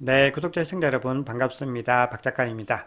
네, 구독자 시청자 여러분 반갑습니다. 박 작가입니다.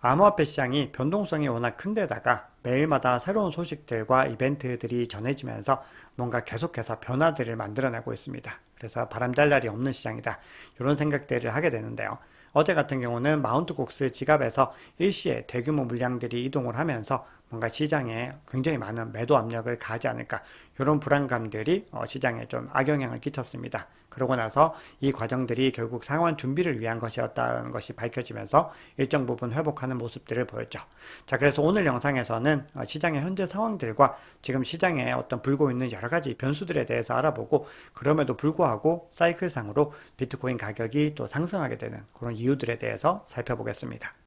암호화폐 시장이 변동성이 워낙 큰데다가 매일마다 새로운 소식들과 이벤트들이 전해지면서 뭔가 계속해서 변화들을 만들어내고 있습니다. 그래서 바람잘 날이 없는 시장이다. 이런 생각들을 하게 되는데요. 어제 같은 경우는 마운트 곡스 지갑에서 일시에 대규모 물량들이 이동을 하면서 뭔가 시장에 굉장히 많은 매도 압력을 가하지 않을까 이런 불안감들이 어, 시장에 좀 악영향을 끼쳤습니다. 그러고 나서 이 과정들이 결국 상환 준비를 위한 것이었다는 것이 밝혀지면서 일정 부분 회복하는 모습들을 보였죠. 자, 그래서 오늘 영상에서는 어, 시장의 현재 상황들과 지금 시장에 어떤 불고 있는 여러 가지 변수들에 대해서 알아보고 그럼에도 불구하고 사이클상으로 비트코인 가격이 또 상승하게 되는 그런 이유들에 대해서 살펴보겠습니다.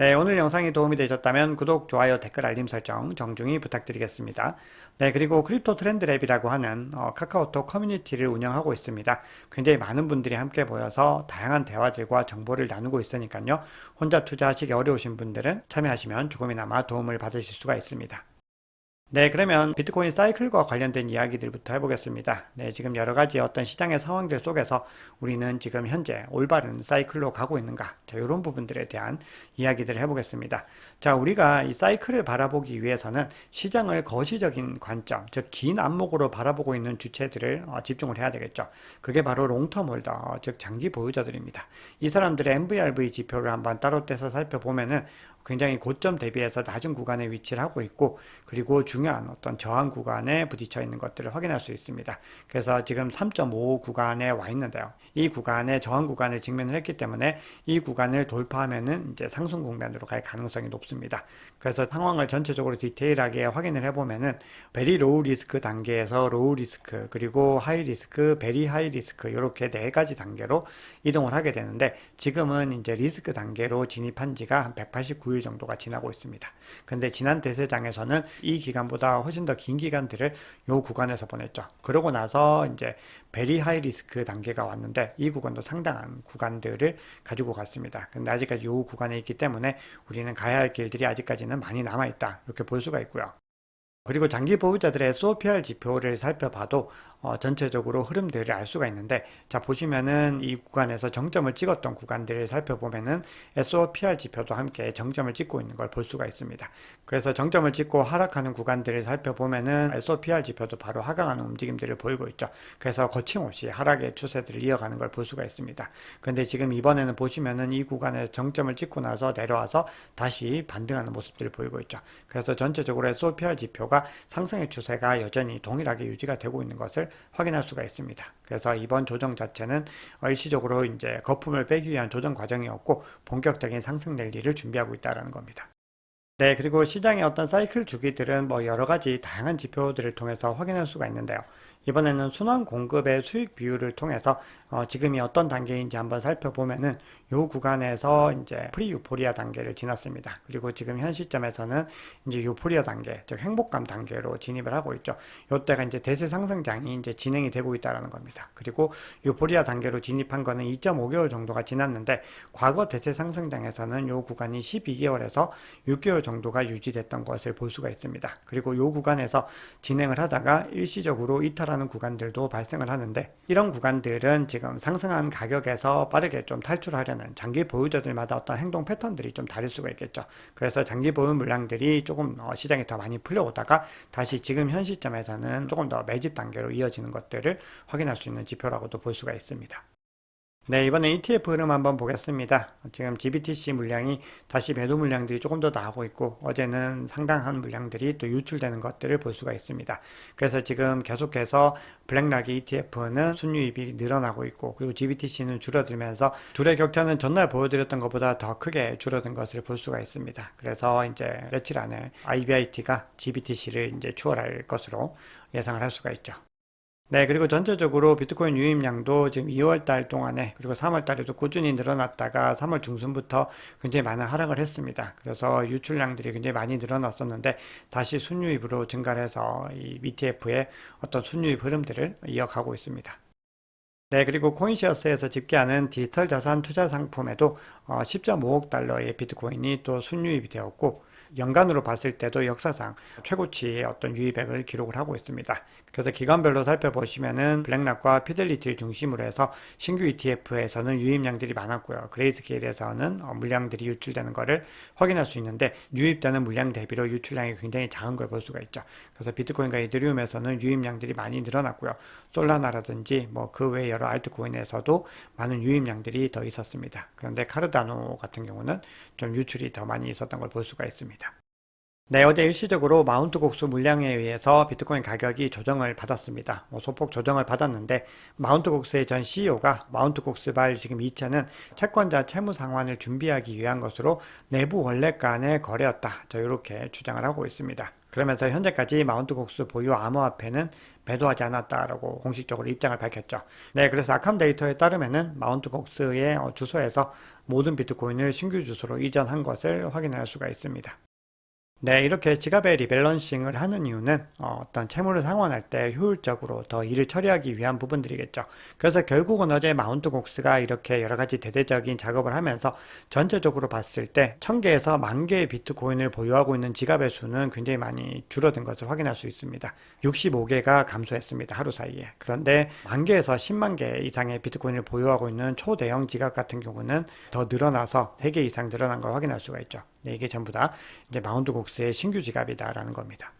네, 오늘 영상이 도움이 되셨다면 구독, 좋아요, 댓글, 알림 설정 정중히 부탁드리겠습니다. 네, 그리고 크립토 트렌드 랩이라고 하는 어, 카카오톡 커뮤니티를 운영하고 있습니다. 굉장히 많은 분들이 함께 모여서 다양한 대화들과 정보를 나누고 있으니까요. 혼자 투자하시기 어려우신 분들은 참여하시면 조금이나마 도움을 받으실 수가 있습니다. 네, 그러면 비트코인 사이클과 관련된 이야기들부터 해보겠습니다. 네, 지금 여러 가지 어떤 시장의 상황들 속에서 우리는 지금 현재 올바른 사이클로 가고 있는가? 자, 이런 부분들에 대한 이야기들을 해보겠습니다. 자, 우리가 이 사이클을 바라보기 위해서는 시장을 거시적인 관점, 즉, 긴 안목으로 바라보고 있는 주체들을 어, 집중을 해야 되겠죠. 그게 바로 롱텀 홀더, 즉, 장기 보유자들입니다. 이 사람들의 MVRV 지표를 한번 따로 떼서 살펴보면은 굉장히 고점 대비해서 낮은 구간에 위치를 하고 있고 그리고 중요한 어떤 저항 구간에 부딪혀 있는 것들을 확인할 수 있습니다. 그래서 지금 3.5 구간에 와 있는데요. 이 구간에 저항 구간을 직면을 했기 때문에 이 구간을 돌파하면은 이제 상승 국면으로 갈 가능성이 높습니다. 그래서 상황을 전체적으로 디테일하게 확인을 해보면은 베리 로우 리스크 단계에서 로우 리스크 그리고 하이 리스크, 베리 하이 리스크 이렇게 네 가지 단계로 이동을 하게 되는데 지금은 이제 리스크 단계로 진입한 지가 한 189일 정도가 지나고 있습니다. 근데 지난 대세장에서는 이 기간보다 훨씬 더 긴 기간들을 요 구간에서 보냈죠. 그러고 나서 이제 베리 하이 리스크 단계가 왔는데 이 구간도 상당한 구간들을 가지고 갔습니다. 근데 아직까지 요 구간에 있기 때문에 우리는 가야 할 길들이 아직까지는 많이 남아 있다. 이렇게 볼 수가 있고요. 그리고 장기 보유자들의 SOPR 지표를 살펴봐도 어, 전체적으로 흐름들을 알 수가 있는데 자 보시면은 이 구간에서 정점을 찍었던 구간들을 살펴보면은 SOPR 지표도 함께 정점을 찍고 있는 걸 볼 수가 있습니다. 그래서 정점을 찍고 하락하는 구간들을 살펴보면은 SOPR 지표도 바로 하강하는 움직임들을 보이고 있죠. 그래서 거침없이 하락의 추세들을 이어가는 걸 볼 수가 있습니다. 근데 지금 이번에는 보시면은 이 구간에 정점을 찍고 나서 내려와서 다시 반등하는 모습들을 보이고 있죠. 그래서 전체적으로 SOPR 지표가 상승의 추세가 여전히 동일하게 유지가 되고 있는 것을 확인할 수가 있습니다. 그래서 이번 조정 자체는 일시적으로 이제 거품을 빼기 위한 조정 과정이었고 본격적인 상승 랠리를 준비하고 있다는 겁니다. 네, 그리고 시장의 어떤 사이클 주기들은 뭐 여러 가지 다양한 지표들을 통해서 확인할 수가 있는데요. 이번에는 순환 공급의 수익 비율을 통해서 어, 지금이 어떤 단계인지 한번 살펴보면은 요 구간에서 이제 프리 유포리아 단계를 지났습니다. 그리고 지금 현 시점에서는 이제 유포리아 단계, 즉 행복감 단계로 진입을 하고 있죠. 요때가 이제 대세 상승장이 이제 진행이 되고 있다라는 겁니다. 그리고 유포리아 단계로 진입한 거는 2.5개월 정도가 지났는데 과거 대세 상승장에서는 요 구간이 12개월에서 6개월 정도가 유지됐던 것을 볼 수가 있습니다. 그리고 요 구간에서 진행을 하다가 일시적으로 이탈 하는 구간들도 발생을 하는데 이런 구간들은 지금 상승한 가격에서 빠르게 좀 탈출하려는 장기 보유자들마다 어떤 행동 패턴들이 좀 다를 수가 있겠죠. 그래서 장기 보유 물량들이 조금 어, 시장에 더 많이 풀려오다가 다시 지금 현 시점에서는 조금 더 매집 단계로 이어지는 것들을 확인할 수 있는 지표라고도 볼 수가 있습니다. 네, 이번에 ETF 흐름 한번 보겠습니다. 지금 GBTC 물량이 다시 매도 물량들이 조금 더 나오고 있고 어제는 상당한 물량들이 또 유출되는 것들을 볼 수가 있습니다. 그래서 지금 계속해서 블랙락이 ETF는 순유입이 늘어나고 있고 그리고 GBTC는 줄어들면서 둘의 격차는 전날 보여드렸던 것보다 더 크게 줄어든 것을 볼 수가 있습니다. 그래서 이제 며칠 안에 IBIT가 GBTC를 이제 추월할 것으로 예상을 할 수가 있죠. 네, 그리고 전체적으로 비트코인 유입량도 지금 2월 달 동안에 그리고 3월 달에도 꾸준히 늘어났다가 3월 중순부터 굉장히 많은 하락을 했습니다. 그래서 유출량들이 굉장히 많이 늘어났었는데 다시 순유입으로 증가를 해서 이 ETF의 어떤 순유입 흐름들을 이어가고 있습니다. 네, 그리고 코인시어스에서 집계하는 디지털 자산 투자 상품에도 10.5억 달러의 비트코인이 또 순유입이 되었고 연간으로 봤을 때도 역사상 최고치의 어떤 유입액을 기록을 하고 있습니다. 그래서 기관별로 살펴보시면은 블랙락과 피델리티를 중심으로 해서 신규 ETF에서는 유입량들이 많았고요. 그레이스케일에서는 어, 물량들이 유출되는 것을 확인할 수 있는데 유입되는 물량 대비로 유출량이 굉장히 작은 걸 볼 수가 있죠. 그래서 비트코인과 이더리움에서는 유입량들이 많이 늘어났고요. 솔라나라든지 뭐 그 외 여러 알트코인에서도 많은 유입량들이 더 있었습니다. 그런데 카르다노 같은 경우는 좀 유출이 더 많이 있었던 걸 볼 수가 있습니다. 네, 어제 일시적으로 마운트 곡수 물량에 의해서 비트코인 가격이 조정을 받았습니다. 뭐 소폭 조정을 받았는데 마운트 곡수의 전 CEO가 마운트 곡수발 지금 이체는 채권자 채무 상환을 준비하기 위한 것으로 내부 원래 간의 거래였다. 저 이렇게 주장을 하고 있습니다. 그러면서 현재까지 마운트 곡수 보유 암호화폐는 매도하지 않았다라고 공식적으로 입장을 밝혔죠. 네, 그래서 아캄 데이터에 따르면은 마운트 곡스의 어, 주소에서 모든 비트코인을 신규 주소로 이전한 것을 확인할 수가 있습니다. 네, 이렇게 지갑의 리밸런싱을 하는 이유는 어, 떤 채무를 상환할 때 효율적으로 더 일을 처리하기 위한 부분들이겠죠. 그래서 결국은 어제 마운트 곡스가 이렇게 여러 가지 대대적인 작업을 하면서 전체적으로 봤을 때 1000개에서 만 개의 비트코인을 보유하고 있는 지갑의 수는 굉장히 많이 줄어든 것을 확인할 수 있습니다. 65개가 감소했습니다. 하루 사이에. 그런데 만 개에서 10만 개 이상의 비트코인을 보유하고 있는 초대형 지갑 같은 경우는 더 늘어나서 3개 이상 늘어난 걸 확인할 수가 있죠. 네, 이게 전부 다 이제 마운트 곡스의 신규 지갑이다라는 겁니다.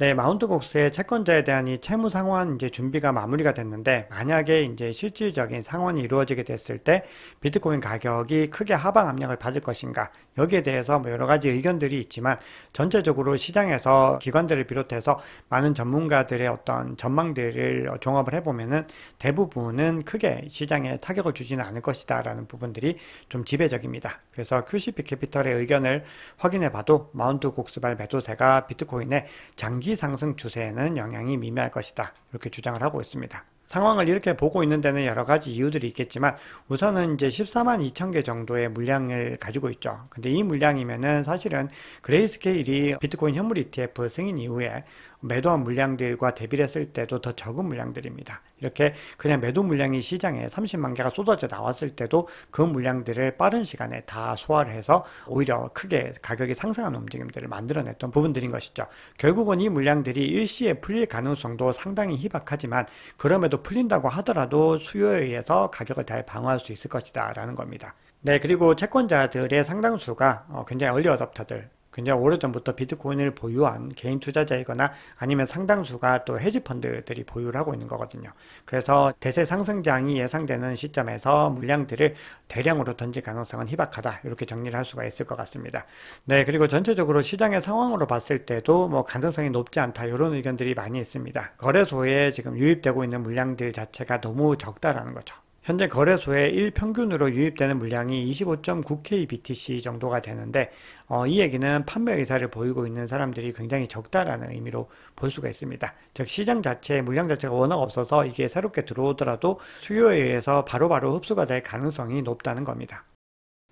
네, 마운트 곡스의 채권자에 대한 이 채무 상환 이제 준비가 마무리가 됐는데 만약에 이제 실질적인 상환이 이루어지게 됐을 때 비트코인 가격이 크게 하방 압력을 받을 것인가 여기에 대해서 뭐 여러 가지 의견들이 있지만 전체적으로 시장에서 기관들을 비롯해서 많은 전문가들의 어떤 전망들을 종합을 해보면은 대부분은 크게 시장에 타격을 주지는 않을 것이다라는 부분들이 좀 지배적입니다. 그래서 QCP 캐피털의 의견을 확인해 봐도 마운트 곡스발 매도세가 비트코인의 장기 상승 추세에는 영향이 미미할 것이다. 이렇게 주장을 하고 있습니다. 상황을 이렇게 보고 있는 데는 여러 가지 이유들이 있겠지만 우선은 이제 14만 2천 개 정도의 물량을 가지고 있죠. 근데 이 물량이면은 사실은 그레이스케일이 비트코인 현물 ETF 승인 이후에 매도한 물량들과 대비를 했을 때도 더 적은 물량들입니다. 이렇게 그냥 매도 물량이 시장에 30만 개가 쏟아져 나왔을 때도 그 물량들을 빠른 시간에 다 소화를 해서 오히려 크게 가격이 상승하는 움직임들을 만들어냈던 부분들인 것이죠. 결국은 이 물량들이 일시에 풀릴 가능성도 상당히 희박하지만 그럼에도 풀린다고 하더라도 수요에 의해서 가격을 잘 방어할 수 있을 것이다 라는 겁니다. 네, 그리고 채권자들의 상당수가 어, 굉장히 얼리 어답터들, 굉장히 오래전부터 비트코인을 보유한 개인 투자자이거나 아니면 상당수가 또 헤지펀드들이 보유를 하고 있는 거거든요. 그래서 대세 상승장이 예상되는 시점에서 물량들을 대량으로 던질 가능성은 희박하다. 이렇게 정리를 할 수가 있을 것 같습니다. 네, 그리고 전체적으로 시장의 상황으로 봤을 때도 뭐 가능성이 높지 않다. 이런 의견들이 많이 있습니다. 거래소에 지금 유입되고 있는 물량들 자체가 너무 적다라는 거죠. 현재 거래소에 일평균으로 유입되는 물량이 25.9K BTC 정도가 되는데 어, 이 얘기는 판매 의사를 보이고 있는 사람들이 굉장히 적다라는 의미로 볼 수가 있습니다. 즉 시장 자체 물량 자체가 워낙 없어서 이게 새롭게 들어오더라도 수요에 의해서 바로바로 흡수가 될 가능성이 높다는 겁니다.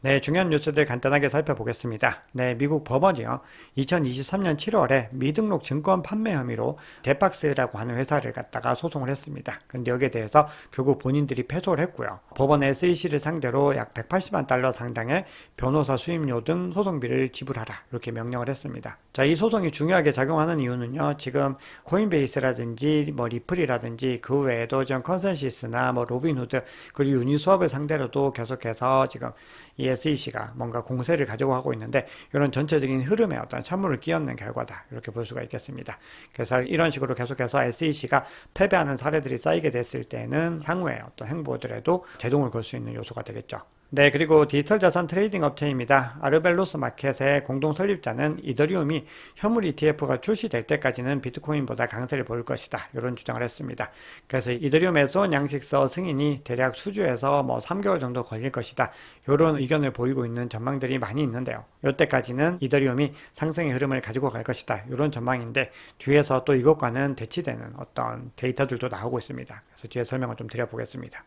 네, 중요한 뉴스들 간단하게 살펴보겠습니다. 네, 미국 법원이요. 2023년 7월에 미등록 증권 판매 혐의로 데박스라고 하는 회사를 갖다가 소송을 했습니다. 근데 여기에 대해서 결국 본인들이 패소를 했고요. 법원 SEC를 상대로 약 180만 달러 상당의 변호사 수임료 등 소송비를 지불하라. 이렇게 명령을 했습니다. 자, 이 소송이 중요하게 작용하는 이유는요. 지금 코인베이스라든지 뭐 리플이라든지 그 외에도 좀 컨센시스나 뭐 로빈후드 그리고 유니스왑을 상대로도 계속해서 지금 이 SEC가 뭔가 공세를 가지고 하고 있는데 이런 전체적인 흐름에 어떤 찬물을 끼얹는 결과다 이렇게 볼 수가 있겠습니다. 그래서 이런 식으로 계속해서 SEC가 패배하는 사례들이 쌓이게 됐을 때는 향후에 어떤 행보들에도 제동을 걸 수 있는 요소가 되겠죠. 네, 그리고 디지털 자산 트레이딩 업체입니다. 아르벨로스 마켓의 공동 설립자는 이더리움이 현물 ETF가 출시될 때까지는 비트코인보다 강세를 보일 것이다. 이런 주장을 했습니다. 그래서 이더리움에서 온 양식서 승인이 대략 수주에서 뭐 3개월 정도 걸릴 것이다. 이런 의견을 보이고 있는 전망들이 많이 있는데요. 이때까지는 이더리움이 상승의 흐름을 가지고 갈 것이다. 이런 전망인데 뒤에서 또 이것과는 대치되는 어떤 데이터들도 나오고 있습니다. 그래서 뒤에 설명을 좀 드려보겠습니다.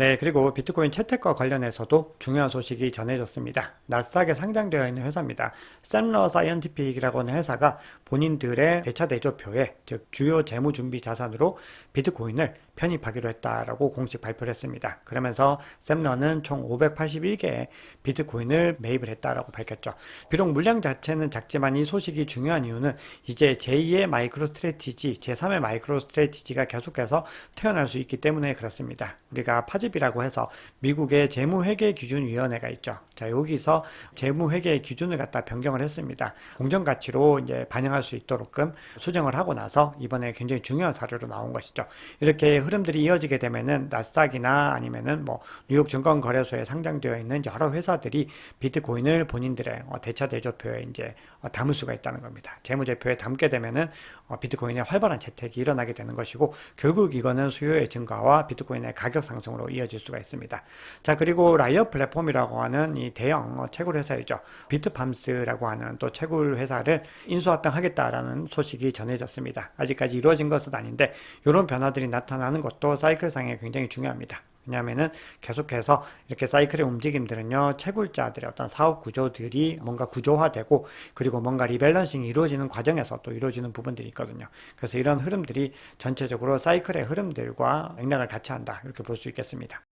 네, 그리고 비트코인 채택과 관련해서도 중요한 소식이 전해졌습니다. 나스닥에 상장되어 있는 회사입니다. 샘러 사이언티픽이라고 하는 회사가 본인들의 대차 대조표에 즉 주요 재무 준비 자산으로 비트코인을 편입하기로 했다라고 공식 발표를 했습니다. 그러면서 샘런은 총 581개의 비트코인을 매입을 했다라고 밝혔죠. 비록 물량 자체는 작지만 이 소식이 중요한 이유는 이제 제2의 마이크로 스트레티지, 제3의 마이크로 스트레티지가 계속해서 태어날 수 있기 때문에 그렇습니다. 우리가 파집이라고 해서 미국의 재무회계 기준위원회가 있죠. 자, 여기서 재무회계 기준을 갖다 변경을 했습니다. 공정가치로 이제 반영할 수 있도록끔 수정을 하고 나서 이번에 굉장히 중요한 사례로 나온 것이죠. 이렇게 흐름들이 이어지게 되면은 나스닥이나 아니면은 뭐 뉴욕 증권 거래소에 상장되어 있는 여러 회사들이 비트코인을 본인들의 어, 대차 대조표에 이제 어, 담을 수가 있다는 겁니다. 재무제표에 담게 되면은 어, 비트코인의 활발한 채택이 일어나게 되는 것이고 결국 이거는 수요의 증가와 비트코인의 가격 상승으로 이어질 수가 있습니다. 자 그리고 라이어 플랫폼이라고 하는 이 대형 채굴 회사이죠. 비트팜스라고 하는 또 채굴 회사를 인수합병하겠다라는 소식이 전해졌습니다. 아직까지 이루어진 것은 아닌데 이런 변화들이 나타나 는 것도 사이클상에 굉장히 중요합니다. 왜냐하면은 계속해서 이렇게 사이클의 움직임들은요 채굴자들의 어떤 사업 구조들이 뭔가 구조화되고 그리고 뭔가 리밸런싱이 이루어지는 과정에서 또 이루어지는 부분들이 있거든요. 그래서 이런 흐름들이 전체적으로 사이클의 흐름들과 맥락을 같이 한다 이렇게 볼 수 있겠습니다.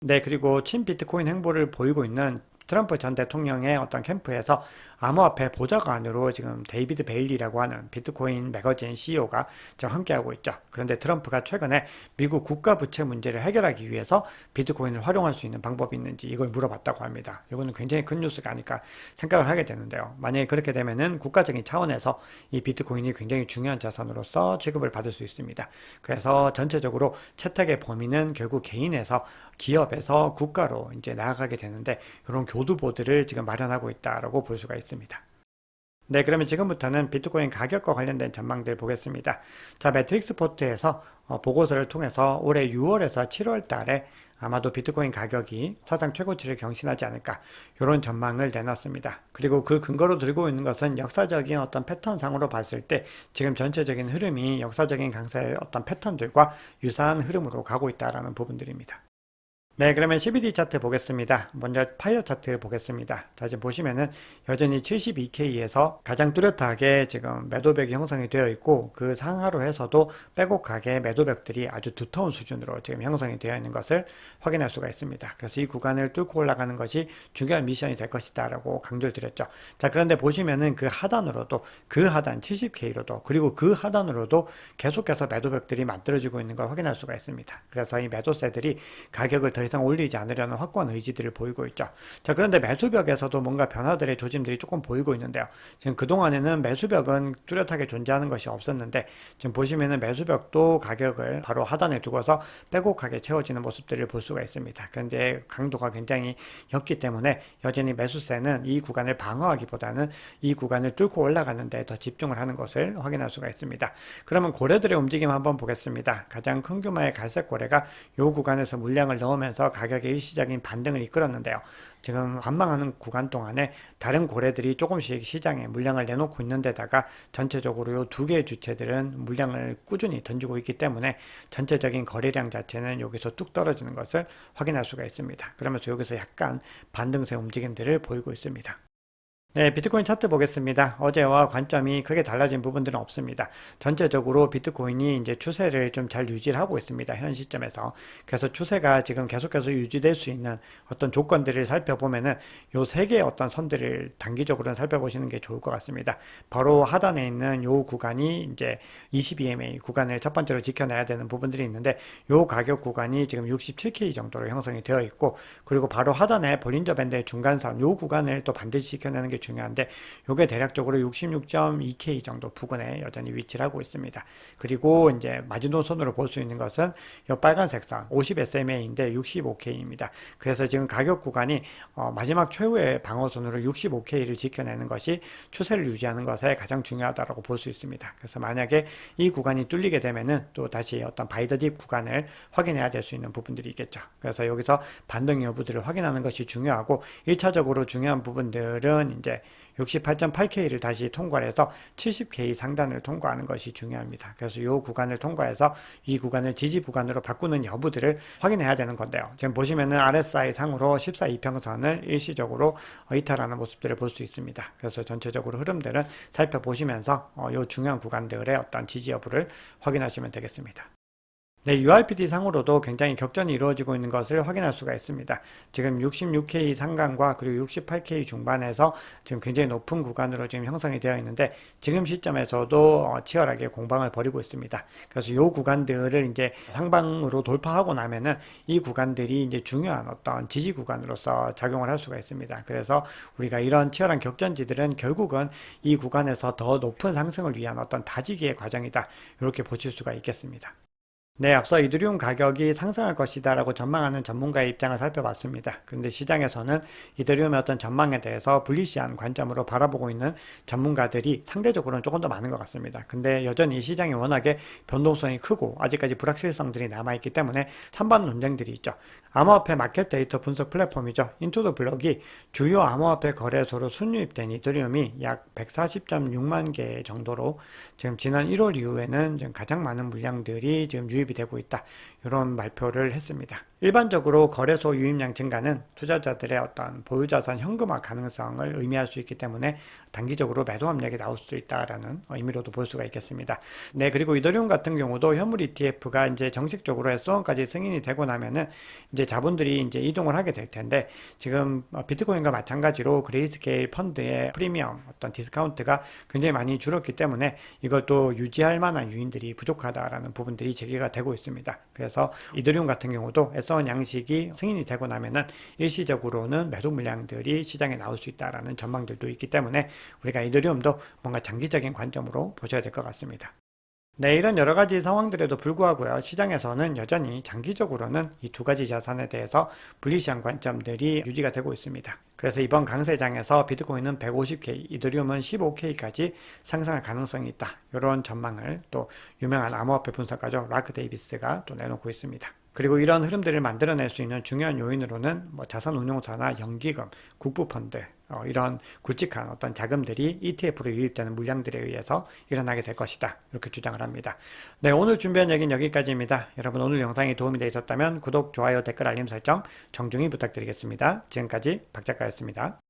네, 그리고 친 비트코인 행보를 보이고 있는 트럼프 전 대통령의 어떤 캠프에서 암호화폐 보좌관으로 지금 데이비드 베일리라고 하는 비트코인 매거진 CEO가 지금 함께하고 있죠. 그런데 트럼프가 최근에 미국 국가 부채 문제를 해결하기 위해서 비트코인을 활용할 수 있는 방법이 있는지 이걸 물어봤다고 합니다. 이거는 굉장히 큰 뉴스가 아닐까 생각을 하게 되는데요. 만약에 그렇게 되면은 국가적인 차원에서 이 비트코인이 굉장히 중요한 자산으로서 취급을 받을 수 있습니다. 그래서 전체적으로 채택의 범위는 결국 개인에서 기업에서 국가로 이제 나아가게 되는데 이런 교두보드를 지금 마련하고 있다라고 볼 수가 있습니다. 네, 그러면 지금부터는 비트코인 가격과 관련된 전망들 보겠습니다. 자, 매트릭스 포트에서 어, 보고서를 통해서 올해 6월에서 7월 달에 아마도 비트코인 가격이 사상 최고치를 경신하지 않을까 이런 전망을 내놨습니다. 그리고 그 근거로 들고 있는 것은 역사적인 어떤 패턴상으로 봤을 때 지금 전체적인 흐름이 역사적인 강세의 어떤 패턴들과 유사한 흐름으로 가고 있다라는 부분들입니다. 네, 그러면 CBD 차트 보겠습니다. 먼저 파이어 차트 보겠습니다. 자, 지금 보시면은 여전히 72K에서 가장 뚜렷하게 지금 매도벽이 형성이 되어 있고 그 상하로 해서도 빼곡하게 매도벽들이 아주 두터운 수준으로 지금 형성이 되어 있는 것을 확인할 수가 있습니다. 그래서 이 구간을 뚫고 올라가는 것이 중요한 미션이 될 것이다 라고 강조를 드렸죠. 자, 그런데 보시면은 그 하단으로도 그 하단 70K로도 그리고 그 하단으로도 계속해서 매도벽들이 만들어지고 있는 걸 확인할 수가 있습니다. 그래서 이 매도세들이 가격을 더 이상 올리지 않으려는 확고한 의지들을 보이고 있죠. 자, 그런데 매수벽에서도 뭔가 변화들의 조짐들이 조금 보이고 있는데요. 지금 그동안에는 매수벽은 뚜렷하게 존재하는 것이 없었는데 지금 보시면은 매수벽도 가격을 바로 하단에 두고서 빼곡하게 채워지는 모습들을 볼 수가 있습니다. 그런데 강도가 굉장히 였기 때문에 여전히 매수세는 이 구간을 방어하기보다는 이 구간을 뚫고 올라가는 데 더 집중을 하는 것을 확인할 수가 있습니다. 그러면 고래들의 움직임 한번 보겠습니다. 가장 큰 규모의 갈색 고래가 이 구간에서 물량을 넣으면서 하면서 가격의 일시적인 반등을 이끌었는데요. 지금 관망하는 구간 동안에 다른 고래들이 조금씩 시장에 물량을 내놓고 있는 데다가 전체적으로 이 두 개의 주체들은 물량을 꾸준히 던지고 있기 때문에 전체적인 거래량 자체는 여기서 뚝 떨어지는 것을 확인할 수가 있습니다. 그러면서 여기서 약간 반등세 움직임들을 보이고 있습니다. 네, 비트코인 차트 보겠습니다. 어제와 관점이 크게 달라진 부분들은 없습니다. 전체적으로 비트코인이 이제 추세를 좀 잘 유지를 하고 있습니다. 현 시점에서. 그래서 추세가 지금 계속해서 유지될 수 있는 어떤 조건들을 살펴보면은 요 세 개의 어떤 선들을 단기적으로는 살펴보시는 게 좋을 것 같습니다. 바로 하단에 있는 요 구간이 이제 22MA 구간을 첫 번째로 지켜내야 되는 부분들이 있는데 요 가격 구간이 지금 67K 정도로 형성이 되어 있고 그리고 바로 하단에 볼린저 밴드의 중간선 요 구간을 또 반드시 지켜내는 게 중요한데 이게 대략적으로 66.2K 정도 부근에 여전히 위치를 하고 있습니다. 그리고 이제 마지노선으로 볼 수 있는 것은 이 빨간색 선 50SMA인데 65K입니다. 그래서 지금 가격 구간이 어 마지막 최후의 방어선으로 65K를 지켜내는 것이 추세를 유지하는 것에 가장 중요하다고 볼 수 있습니다. 그래서 만약에 이 구간이 뚫리게 되면은 또 다시 어떤 바이더딥 구간을 확인해야 될 수 있는 부분들이 있겠죠. 그래서 여기서 반등 여부들을 확인하는 것이 중요하고 1차적으로 중요한 부분들은 이제 68.8K를 다시 통과를 해서 70K 상단을 통과하는 것이 중요합니다. 그래서 이 구간을 통과해서 이 구간을 지지 구간으로 바꾸는 여부들을 확인해야 되는 건데요. 지금 보시면은 RSI 상으로 14 이평선을 일시적으로 이탈하는 모습들을 볼 수 있습니다. 그래서 전체적으로 흐름들은 살펴보시면서 이 어, 중요한 구간들의 어떤 지지 여부를 확인하시면 되겠습니다. 네, URPD 상으로도 굉장히 격전이 이루어지고 있는 것을 확인할 수가 있습니다. 지금 66K 상단과 그리고 68K 중반에서 지금 굉장히 높은 구간으로 지금 형성이 되어 있는데 지금 시점에서도 어, 치열하게 공방을 벌이고 있습니다. 그래서 이 구간들을 이제 상방으로 돌파하고 나면은 이 구간들이 이제 중요한 어떤 지지 구간으로서 작용을 할 수가 있습니다. 그래서 우리가 이런 치열한 격전지들은 결국은 이 구간에서 더 높은 상승을 위한 어떤 다지기의 과정이다. 이렇게 보실 수가 있겠습니다. 네, 앞서 이드리움 가격이 상승할 것이다라고 전망하는 전문가의 입장을 살펴봤습니다. 그런데 시장에서는 이드리움의 어떤 전망에 대해서 불리시한 관점으로 바라보고 있는 전문가들이 상대적으로는 조금 더 많은 것 같습니다. 근데 여전히 시장이 워낙에 변동성이 크고 아직까지 불확실성들이 남아있기 때문에 찬반 논쟁들이 있죠. 암호화폐 마켓 데이터 분석 플랫폼이죠. 인투더 블럭이 주요 암호화폐 거래소로 순유입된 이더리움이 약 140.6만 개 정도로 지금 지난 1월 이후에는 지금 가장 많은 물량들이 지금 유입 이 되고 있다. 이런 발표를 했습니다. 일반적으로 거래소 유입량 증가는 투자자들의 어떤 보유자산 현금화 가능성을 의미할 수 있기 때문에 단기적으로 매도 압력이 나올 수 있다라는 의미로도 볼 수가 있겠습니다. 네, 그리고 이더리움 같은 경우도 현물 ETF가 이제 정식적으로 S1까지 승인이 되고 나면은 이제 자본들이 이제 이동을 하게 될 텐데 지금 비트코인과 마찬가지로 그레이스케일 펀드의 프리미엄 어떤 디스카운트가 굉장히 많이 줄었기 때문에 또 유지할 만한 유인들이 부족하다라는 부분들이 제기가 되고 있습니다. 그래서 이더리움 같은 경우도 S1 양식이 승인이 되고 나면은 일시적으로는 매도 물량들이 시장에 나올 수 있다라는 전망들도 있기 때문에 우리가 이더리움도 뭔가 장기적인 관점으로 보셔야 될 것 같습니다. 네, 이런 여러 가지 상황들에도 불구하고요, 시장에서는 여전히 장기적으로는 이 두 가지 자산에 대해서 불리시한 관점들이 유지가 되고 있습니다. 그래서 이번 강세장에서 비트코인은 150K, 이더리움은 15K까지 상승할 가능성이 있다. 이런 전망을 또 유명한 암호화폐 분석가죠, 라크 데이비스가 또 내놓고 있습니다. 그리고 이런 흐름들을 만들어낼 수 있는 중요한 요인으로는 뭐 자산운용사나 연기금, 국부펀드 어, 이런 굵직한 어떤 자금들이 ETF로 유입되는 물량들에 의해서 일어나게 될 것이다. 이렇게 주장을 합니다. 네, 오늘 준비한 얘기는 여기까지입니다. 여러분 오늘 영상이 도움이 되셨다면 구독, 좋아요, 댓글, 알림 설정 정중히 부탁드리겠습니다. 지금까지 박 작가였습니다.